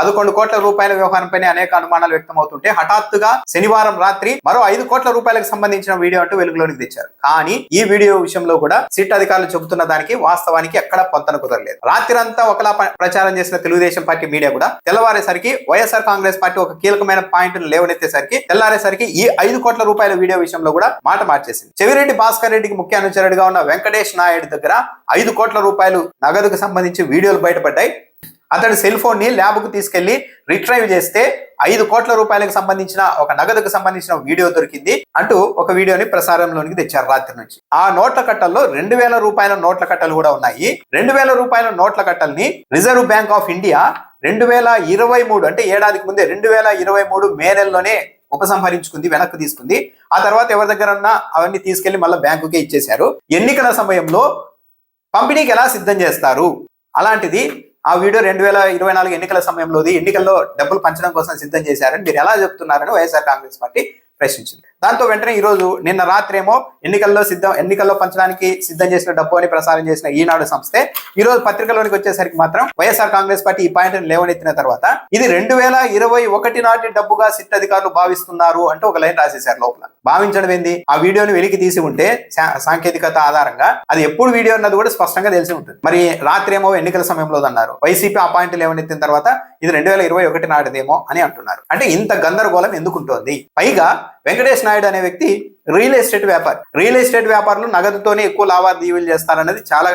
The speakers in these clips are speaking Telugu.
పదకొండు కోట్ల రూపాయల వ్యవహారంపైనే అనేక అనుమానాలు వ్యక్తమవుతుంటే హఠాత్తుగా శనివారం రాత్రి మరో ఐదు కోట్ల రూపాయలకు సంబంధించిన వీడియో అంటూ వెలుగులోనికి తెచ్చారు. కానీ ఈ వీడియో విషయంలో కూడా సిట్ అధికారులు చెబుతున్న దానికి వాస్తవానికి ఎక్కడ పొంతన కుదరలేదు. రాత్రంతా ఒకలా ప్రచారం చేసిన తెలుగుదేశం పార్టీ మీడియా కూడా తెల్లవారేసరికి వైఎస్ఆర్ కాంగ్రెస్ పార్టీ ఒక కీలకమైన పాయింట్ లేవనెత్తేసరికి తెల్లారేసరికి ఈ ఐదు కోట్ల రూపాయల వీడియో విషయంలో కూడా మాట మార్చేసింది. చెవిరెడ్డి భాస్కర్ రెడ్డికి ముఖ్య అనుచరుడిగా ఉన్న వెంకటేష్ నాయుడు దగ్గర ఐదు కోట్ల రూపాయలు నగదుకు సంబంధించి వీడియోలు బయటపడ్డాయి. అతడి సెల్ ఫోన్ని ల్యాబ్కు తీసుకెళ్ళి రిట్రైవ్ చేస్తే ఐదు కోట్ల రూపాయలకు సంబంధించిన ఒక నగదుకు సంబంధించిన వీడియో దొరికింది అంటూ ఒక వీడియోని ప్రసారంలోనికి తెచ్చారు రాత్రి నుంచి. ఆ నోట్ల కట్టల్లో రెండు వేల రూపాయల నోట్ల కట్టలు కూడా ఉన్నాయి. రెండు వేల రూపాయల నోట్ల కట్టల్ని రిజర్వ్ బ్యాంక్ ఆఫ్ ఇండియా రెండు వేల ఇరవై మూడు అంటే ఏడాదికి ముందే రెండు వేల ఇరవై మూడు మే నెలలోనే ఉపసంహరించుకుంది వెనక్కి తీసుకుంది. ఆ తర్వాత ఎవరి దగ్గర అవన్నీ తీసుకెళ్ళి మళ్ళీ బ్యాంకుకే ఇచ్చేశారు. ఎన్నికల సమయంలో పంపిణీకి ఎలా సిద్ధం చేస్తారు? అలాంటిది ఆ వీడియో రెండు వేల ఇరవై నాలుగు ఎన్నికల సమయంలోది ఎన్నికల్లో డబ్బులు పంచడం కోసం సిద్ధం చేశారని మీరు ఎలా చెప్తున్నారని వైఎస్ఆర్ కాంగ్రెస్ పార్టీ ప్రశ్నించింది. దాంతో వెంటనే ఈ రోజు నిన్న రాత్రి ఏమో ఎన్నికల్లో సిద్ధం ఎన్నికల్లో పంచడానికి సిద్ధం చేసిన డబ్బు అని ప్రసారం చేసిన ఈనాడు సంస్థే ఈ రోజు పత్రికలోనికి వచ్చేసరికి మాత్రం వైఎస్ఆర్ కాంగ్రెస్ పార్టీ ఈ పాయింట్ లేవనెత్తిన తర్వాత ఇది రెండు వేల ఇరవై ఒకటి నాటి డబ్బుగా సిట్ అధికారులు భావిస్తున్నారు అంటూ ఒక లైన్ రాసేశారు లోపల. భావించడం ఏంది? ఆ వీడియోని వెలికి తీసి ఉంటే సాంకేతికత ఆధారంగా అది ఎప్పుడు వీడియో అన్నది కూడా స్పష్టంగా తెలిసి ఉంటుంది. మరి రాత్రి ఏమో ఎన్నికల సమయంలో అన్నారు. వైసీపీ ఆ పాయింట్ లేవనెత్తిన తర్వాత ఇది రెండు వేల ఇరవై ఒకటి నాటిదేమో అని అంటున్నారు. అంటే ఇంత గందరగోళం ఎందుకుంటోంది? పైగా వెంకటేష్ నాయుడు అనే వ్యక్తి రియల్ ఎస్టేట్ వ్యాపారి. రియల్ ఎస్టేట్ వ్యాపారులు నగదుతోనే ఎక్కువ లావాదేవీలు చేస్తారన్నది చాలా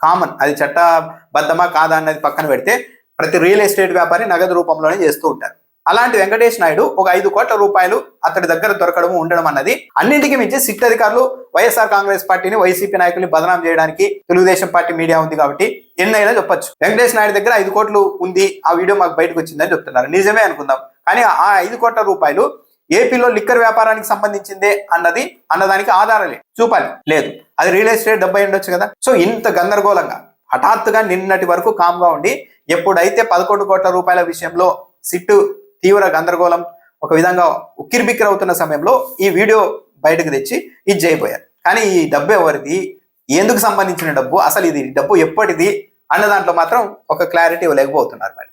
కామన్. అది చట్టబద్ధమా కాదా అన్నది పక్కన పెడితే ప్రతి రియల్ ఎస్టేట్ వ్యాపారి నగదు రూపంలోనే చేస్తూ ఉంటారు. అలాంటి వెంకటేష్ నాయుడు ఒక ఐదు కోట్ల రూపాయలు అతడి దగ్గర దొరకడం ఉండడం అన్నది అన్నింటికి మించి సిట్ అధికారులు వైఎస్ఆర్ కాంగ్రెస్ పార్టీని వైసీపీ నాయకుల్ని బదనాం చేయడానికి తెలుగుదేశం పార్టీ మీడియా ఉంది కాబట్టి ఎన్నైనా చెప్పొచ్చు. వెంకటేష్ నాయుడు దగ్గర ఐదు కోట్లు ఉంది. ఆ వీడియో మాకు బయటకు వచ్చిందని చెప్తున్నారు. నిజమే అనుకుందాం. కానీ ఆ ఐదు కోట్ల రూపాయలు ఏపీలో లిక్కర్ వ్యాపారానికి సంబంధించిందే అన్నది అన్నదానికి ఆధారమే చూపాలి లేదు. అది రియల్ ఎస్టేట్ డబ్బై ఉండొచ్చు కదా? సో ఇంత గందరగోళంగా హఠాత్తుగా నిన్నటి వరకు కామ్గా ఉండి ఎప్పుడైతే పదకొండు కోట్ల రూపాయల విషయంలో సిట్టు తీవ్ర గందరగోళం ఒక విధంగా ఉక్కిరిబిక్కిరి అవుతున్న సమయంలో ఈ వీడియో బయటకు తెచ్చి ఇది చేయబోయారు. కానీ ఈ డబ్బు ఎవరిది? ఎందుకు సంబంధించిన డబ్బు? అసలు ఇది డబ్బు ఎప్పటిది? అన్న దాంట్లో మాత్రం ఒక క్లారిటీ ఇవ్వలేకపోతున్నారు మరి.